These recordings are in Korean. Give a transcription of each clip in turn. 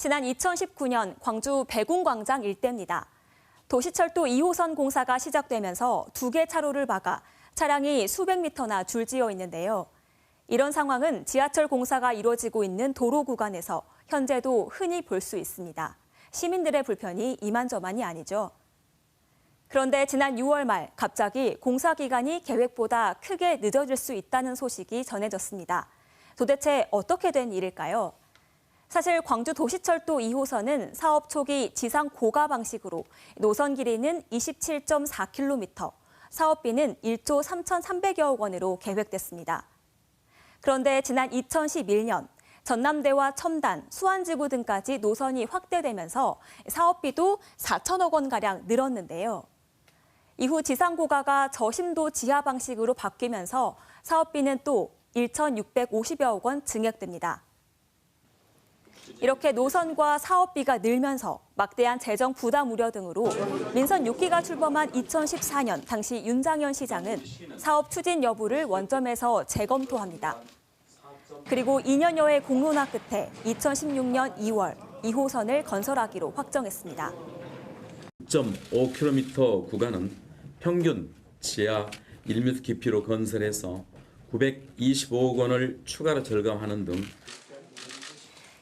지난 2019년 광주 백운광장 일대입니다. 도시철도 2호선 공사가 시작되면서 두 개 차로를 막아 차량이 수백 미터나 줄지어 있는데요. 이런 상황은 지하철 공사가 이루어지고 있는 도로 구간에서 현재도 흔히 볼 수 있습니다. 시민들의 불편이 이만저만이 아니죠. 그런데 지난 6월 말 갑자기 공사 기간이 계획보다 크게 늦어질 수 있다는 소식이 전해졌습니다. 도대체 어떻게 된 일일까요? 사실 광주 도시철도 2호선은 사업 초기 지상 고가 방식으로 노선 길이는 27.4km, 사업비는 1조 3,300여억 원으로 계획됐습니다. 그런데 지난 2011년 전남대와 첨단, 수안지구 등까지 노선이 확대되면서 사업비도 4천억 원가량 늘었는데요. 이후 지상고가가 저심도 지하 방식으로 바뀌면서 사업비는 또 1,650여억 원 증액됩니다. 이렇게 노선과 사업비가 늘면서 막대한 재정 부담 우려 등으로 민선 6기가 출범한 2014년 당시 윤장현 시장은 사업 추진 여부를 원점에서 재검토합니다. 그리고 2년여의 공론화 끝에 2016년 2월 2호선을 건설하기로 확정했습니다. 6.5km 구간은 평균 지하 1m 깊이로 건설해서 925억 원을 추가로 절감하는 등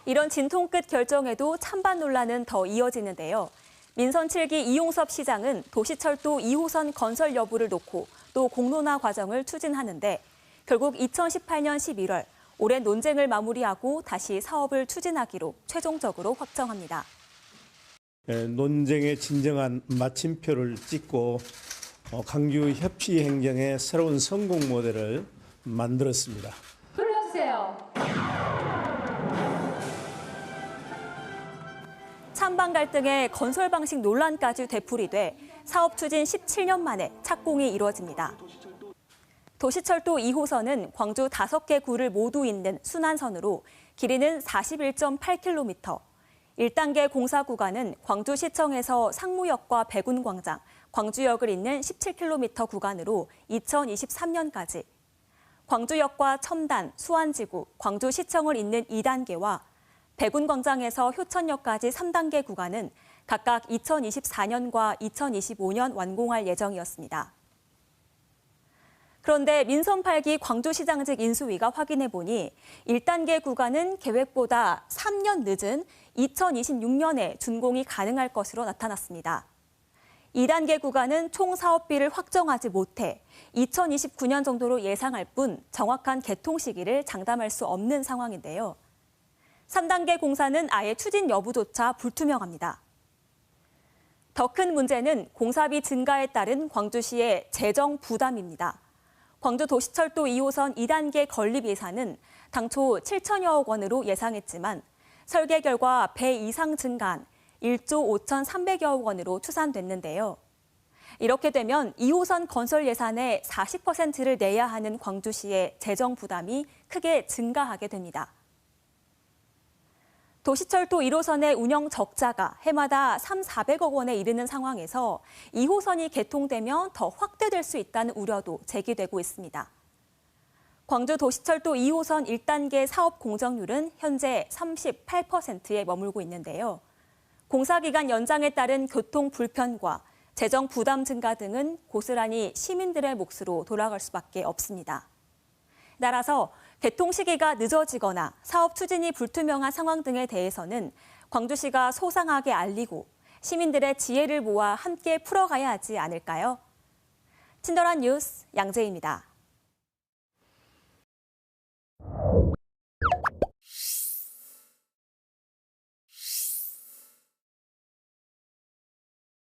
이런 진통 끝 결정에도 찬반 논란은 더 이어지는데요. 민선 7기 이용섭 시장은 도시철도 2호선 건설 여부를 놓고 또 공론화 과정을 추진하는데 결국 2018년 11월 오랜 논쟁을 마무리하고 다시 사업을 추진하기로 최종적으로 확정합니다. 에, 논쟁의 진정한 마침표를 찍고 어, 강주 협치 행정의 새로운 성공 모델을 만들었습니다. 찬반 갈등의 건설 방식 논란까지 되풀이돼 사업 추진 17년 만에 착공이 이루어집니다. 도시철도 2호선은 광주 5개 구를 모두 잇는 순환선으로 길이는 41.8km, 1단계 공사 구간은 광주시청에서 상무역과 백운광장, 광주역을 잇는 17km 구간으로 2023년까지, 광주역과 첨단, 수안지구, 광주시청을 잇는 2단계와 백운광장에서 효천역까지 3단계 구간은 각각 2024년과 2025년 완공할 예정이었습니다. 그런데 민선 8기 광주시장직 인수위가 확인해 보니 1단계 구간은 계획보다 3년 늦은 2026년에 준공이 가능할 것으로 나타났습니다. 2단계 구간은 총 사업비를 확정하지 못해 2029년 정도로 예상할 뿐 정확한 개통 시기를 장담할 수 없는 상황인데요. 3단계 공사는 아예 추진 여부조차 불투명합니다. 더 큰 문제는 공사비 증가에 따른 광주시의 재정 부담입니다. 광주 도시철도 2호선 2단계 건립 예산은 당초 7천여억 원으로 예상했지만 설계 결과 배 이상 증가한 1조 5,300여억 원으로 추산됐는데요. 이렇게 되면 2호선 건설 예산의 40%를 내야 하는 광주시의 재정 부담이 크게 증가하게 됩니다. 도시철도 1호선의 운영 적자가 해마다 3, 400억 원에 이르는 상황에서 2호선이 개통되면 더 확대될 수 있다는 우려도 제기되고 있습니다. 광주 도시철도 2호선 1단계 사업 공정률은 현재 38%에 머물고 있는데요. 공사 기간 연장에 따른 교통 불편과 재정 부담 증가 등은 고스란히 시민들의 몫으로 돌아갈 수밖에 없습니다. 따라서 개통 시기가 늦어지거나 사업 추진이 불투명한 상황 등에 대해서는 광주시가 소상하게 알리고 시민들의 지혜를 모아 함께 풀어가야 하지 않을까요? 친절한 뉴스 양재입니다.